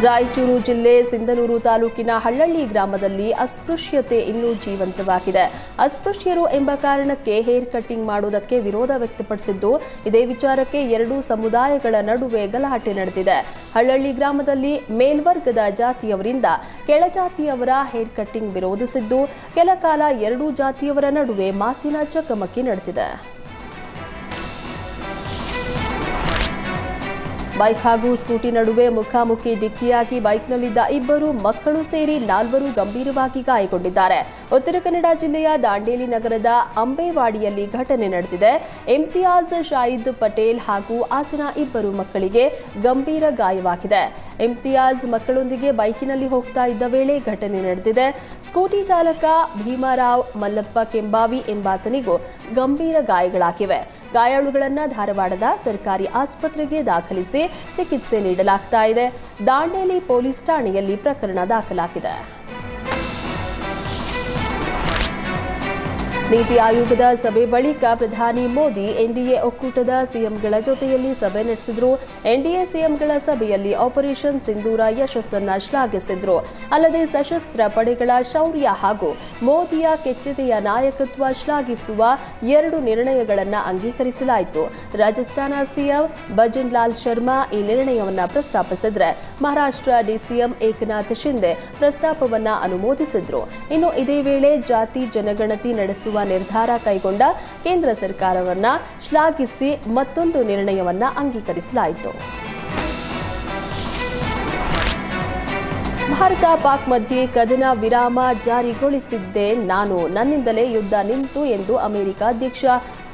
ರಾಯಚೂರು ಜಿಲ್ಲೆ ಸಿಂಧನೂರು ತಾಲೂಕಿನ ಹಳ್ಳಳ್ಳಿ ಗ್ರಾಮದಲ್ಲಿ ಅಸ್ಪೃಶ್ಯತೆ ಇನ್ನೂ ಜೀವಂತವಾಗಿದೆ. ಅಸ್ಪೃಶ್ಯರು ಎಂಬ ಕಾರಣಕ್ಕೆ ಹೇರ್ ಕಟ್ಟಿಂಗ್ ಮಾಡುವುದಕ್ಕೆ ವಿರೋಧ ವ್ಯಕ್ತಪಡಿಸಿದ್ದು, ಇದೇ ವಿಚಾರಕ್ಕೆ ಎರಡೂ ಸಮುದಾಯಗಳ ನಡುವೆ ಗಲಾಟೆ ನಡೆದಿದೆ. ಹಳ್ಳಳ್ಳಿ ಗ್ರಾಮದಲ್ಲಿ ಮೇಲ್ವರ್ಗದ ಜಾತಿಯವರಿಂದ ಕೆಳಜಾತಿಯವರ ಹೇರ್ ಕಟ್ಟಿಂಗ್ ವಿರೋಧಿಸಿದ್ದು, ಕೆಲ ಕಾಲ ಎರಡೂ ಜಾತಿಯವರ ನಡುವೆ ಮಾತಿನ ಚಕಮಕಿ ನಡೆದಿದೆ. ಬೈಕ್ ಹಾಗೂ ಸ್ಕೂಟಿ ನಡುವೆ ಮುಖಾಮುಖಿ ಡಿಕ್ಕಿಯಾಗಿ ಬೈಕ್ನಲ್ಲಿದ್ದ ಇಬ್ಬರು ಮಕ್ಕಳು ಸೇರಿ ನಾಲ್ವರು ಗಂಭೀರವಾಗಿ ಗಾಯಗೊಂಡಿದ್ದಾರೆ. ಉತ್ತರ ಕನ್ನಡ ಜಿಲ್ಲೆಯ ದಾಂಡೇಲಿ ನಗರದ ಅಂಬೇವಾಡಿಯಲ್ಲಿ ಘಟನೆ ನಡೆದಿದೆ. ಇಮ್ತಿಯಾಜ್ ಶಾಹಿದ್ ಪಟೇಲ್ ಹಾಗೂ ಆತನ ಇಬ್ಬರು ಮಕ್ಕಳಿಗೆ ಗಂಭೀರ ಗಾಯವಾಗಿದೆ. ಇಮ್ತಿಯಾಜ್ ಮಕ್ಕಳೊಂದಿಗೆ ಬೈಕಿನಲ್ಲಿ ಹೋಗ್ತಾ ಇದ್ದ ವೇಳೆ ಘಟನೆ ನಡೆದಿದೆ. ಸ್ಕೂಟಿ ಚಾಲಕ ಭೀಮಾರಾವ್ ಮಲ್ಲಪ್ಪ ಕೆಂಬಾವಿ ಎಂಬಾತನಿಗೂ ಗಂಭೀರ ಗಾಯಗಳಾಗಿವೆ. ಗಾಯಾಳುಗಳನ್ನು ಧಾರವಾಡದ ಸರ್ಕಾರಿ ಆಸ್ಪತ್ರೆಗೆ ದಾಖಲಿಸಿ ಚಿಕಿತ್ಸೆ ನೀಡಲಾಗ್ತಾ ಇದೆ. ದಾಂಡೇಲಿ ಪೊಲೀಸ್ ಠಾಣೆಯಲ್ಲಿ ಪ್ರಕರಣ ದಾಖಲಾಗಿದೆ. ನೀತಿ ಆಯೋಗದ ಸಭೆ ಬಳಿಕ ಪ್ರಧಾನಿ ಮೋದಿ ಎನ್ಡಿಎ ಒಕ್ಕೂಟದ ಸಿಎಂಗಳ ಜೊತೆಯಲ್ಲಿ ಸಭೆ ನಡೆಸಿದ್ರು. ಎನ್ಡಿಎ ಸಿಎಂಗಳ ಸಭೆಯಲ್ಲಿ ಆಪರೇಷನ್ ಸಿಂಧೂರ ಯಶಸ್ಸನ್ನ ಶ್ಲಾಘಿಸಿದ್ರು. ಅಲ್ಲದೆ ಸಶಸ್ತ್ರ ಪಡೆಗಳ ಶೌರ್ಯ ಹಾಗೂ ಮೋದಿಯ ಕೆಚ್ಚೆದೆಯ ನಾಯಕತ್ವ ಶ್ಲಾಘಿಸುವ ಎರಡು ನಿರ್ಣಯಗಳನ್ನು ಅಂಗೀಕರಿಸಲಾಯಿತು. ರಾಜಸ್ಥಾನ ಸಿಎಂ ಭಜನ್ ಲಾಲ್ ಶರ್ಮಾ ಈ ನಿರ್ಣಯವನ್ನ ಪ್ರಸ್ತಾಪಿಸಿದ್ರೆ. ಮಹಾರಾಷ್ಟ್ರ ಡಿಸಿಎಂ ಏಕನಾಥ್ ಶಿಂದೆ ಪ್ರಸ್ತಾಪವನ್ನು ಅನುಮೋದಿಸಿದ್ರು. ಇನ್ನು ಇದೇ ವೇಳೆ ಜಾತಿ ಜನಗಣತಿ ನಡೆಸುವ ನಿರ್ಧಾರ ಕೈಗೊಂಡ ಕೇಂದ್ರ ಸರ್ಕಾರವನ್ನು ಶ್ಲಾಘಿಸಿ ಮತ್ತೊಂದು ನಿರ್ಣಯವನ್ನು ಅಂಗೀಕರಿಸಲಾಯಿತು. ಭಾರತ ಪಾಕ್ ಮಧ್ಯೆ ಕದನ ವಿರಾಮ ಜಾರಿಗೊಳಿಸಿದ್ದೆ. ನಾನು ನನ್ನಿಂದಲೇ ಯುದ್ಧ ನಿಂತು ಎಂದು ಅಮೆರಿಕ ಅಧ್ಯಕ್ಷ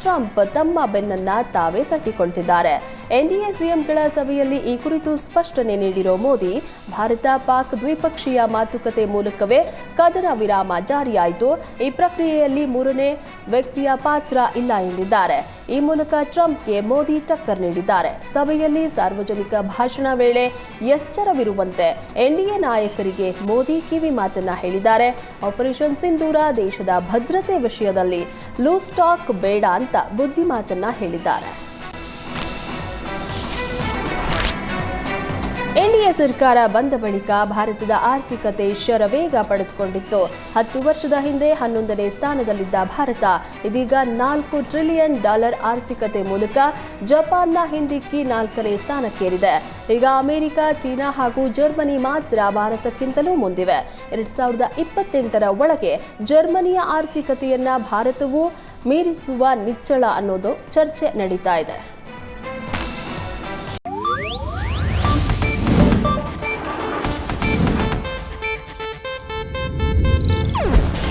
ಟ್ರಂಪ್ ತಮ್ಮ ಬೆನ್ನನ್ನ ತಾವೇ ತಟ್ಟಿಕೊಳ್ತಿದ್ದಾರೆ. ಎನ್ಡಿಎ ಸಿಎಂಗಳ ಸಭೆಯಲ್ಲಿ ಈ ಕುರಿತು ಸ್ಪಷ್ಟನೆ ನೀಡಿರೋ ಮೋದಿ, ಭಾರತ ಪಾಕ್ ದ್ವಿಪಕ್ಷೀಯ ಮಾತುಕತೆ ಮೂಲಕವೇ ಕದನ ವಿರಾಮ ಜಾರಿಯಾಯಿತು. ಈ ಪ್ರಕ್ರಿಯೆಯಲ್ಲಿ ಮೂರನೇ ವ್ಯಕ್ತಿಯ ಪಾತ್ರ ಇಲ್ಲ ಎಂದಿದ್ದಾರೆ. ಈ ಮೂಲಕ ಟ್ರಂಪ್ಗೆ ಮೋದಿ ಟಕ್ಕರ್ ನೀಡಿದ್ದಾರೆ. ಸಭೆಯಲ್ಲಿ ಸಾರ್ವಜನಿಕ ಭಾಷಣ ವೇಳೆ ಎಚ್ಚರವಿರುವಂತೆ ಎನ್ಡಿಎ ನಾಯಕರಿಗೆ ಮೋದಿ ಕಿವಿ ಮಾತನ್ನ ಹೇಳಿದ್ದಾರೆ. ಆಪರೇಷನ್ ಸಿಂಧೂರ ದೇಶದ ಭದ್ರತೆ ವಿಷಯದಲ್ಲಿ ಲೂಸ್ ಟಾಕ್ ಬೇಡ ಅಂತ ಬುದ್ಧಿ ಮಾತನ್ನ ಹೇಳಿದ್ದಾರೆ. ಎನ್ಡಿಎ ಸರ್ಕಾರ ಬಂದ ಬಳಿಕ ಭಾರತದ ಆರ್ಥಿಕತೆ ಶರವೇಗ ಪಡೆದುಕೊಂಡಿತ್ತು. ಹತ್ತು ವರ್ಷದ ಹಿಂದೆ ಹನ್ನೊಂದನೇ ಸ್ಥಾನದಲ್ಲಿದ್ದ ಭಾರತ, ಇದೀಗ ನಾಲ್ಕು ಟ್ರಿಲಿಯನ್ ಡಾಲರ್ ಆರ್ಥಿಕತೆ ಮೂಲಕ ಜಪಾನ್ನ ಹಿಂದಿಕ್ಕಿ ನಾಲ್ಕನೇ ಸ್ಥಾನಕ್ಕೇರಿದೆ. ಈಗ ಅಮೆರಿಕ, ಚೀನಾ ಹಾಗೂ ಜರ್ಮನಿ ಮಾತ್ರ ಭಾರತಕ್ಕಿಂತಲೂ ಮುಂದಿವೆ. ಎರಡ್ ಸಾವಿರದ ಇಪ್ಪತ್ತೆಂಟರ ಒಳಗೆ ಜರ್ಮನಿಯ ಆರ್ಥಿಕತೆಯನ್ನ ಭಾರತವು ಮೀರಿಸುವ ನಿಚ್ಚಳ ಅನ್ನೋದು ಚರ್ಚೆ ನಡೀತಾ ಇದೆ.